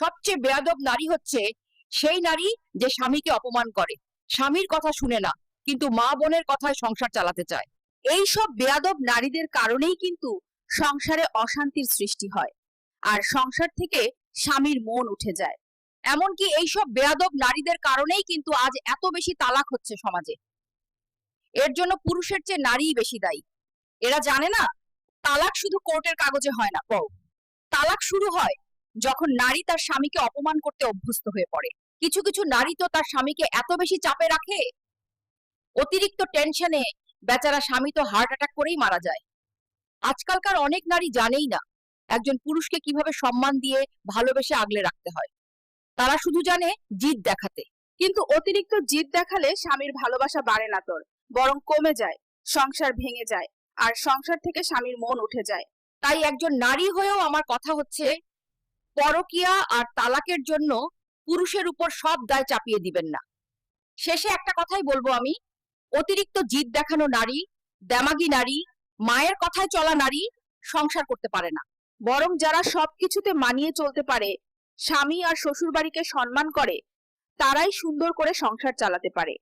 সবচেয়ে বেয়াদব নারী হচ্ছে সেই নারী যে স্বামীকে অপমান করে। স্বামীর কথা শুনে না, কিন্তু মা বোনের কথায় সংসার চালাতে চায়। এই সব বেয়াদব নারীদের কারণেই কিন্তু সংসারে অশান্তির সৃষ্টি হয় আর সংসার থেকে স্বামীর মন উঠে যায়। এমনকি এইসব বেয়াদব নারীদের কারণেই কিন্তু আজ এত বেশি তালাক হচ্ছে সমাজে। এর জন্য পুরুষের চেয়ে নারীই বেশি দায়ী। এরা জানে না, তালাক শুধু কোর্টের কাগজে হয় না। তালাক শুরু হয় যখন নারী তার স্বামীকে অপমান করতে অভ্যস্ত হয়ে পড়ে। কিছু কিছু নারী তো তার স্বামীকে এত বেশি চাপে রাখে, অতিরিক্ত টেনশনে বেচারা স্বামী তো হার্ট অ্যাটাক করেই মারা যায়। আজকালকার অনেক নারী জানেই না একজন পুরুষকে কীভাবে সম্মান দিয়ে ভালোবেসে আগলে রাখতে হয়। তারা শুধু জানে জিদ দেখাতে, কিন্তু অতিরিক্ত জিদ দেখালে স্বামীর ভালোবাসা বাড়ে না তোর, বরং কমে যায়, সংসার ভেঙে যায়, আর সংসার থেকে স্বামীর মন উঠে যায়। তাই একজন নারী হয়েও আমার কথা হচ্ছে পরকিয়া আর তালাকের জন্য পুরুষের উপর সব দায় চাপিয়ে দিবেন না। শেষে একটা কথাই বলব আমি। অতিরিক্ত জিদ দেখানো নারী, দেমাগি নারী, মায়ের কথায় চলা নারী সংসার করতে পারে না। বরং যারা সবকিছুতে মানিয়ে চলতে পারে, স্বামী আর শ্বশুর বাড়িকে সম্মান করে, তারাই সুন্দর করে সংসার চালাতে পারে।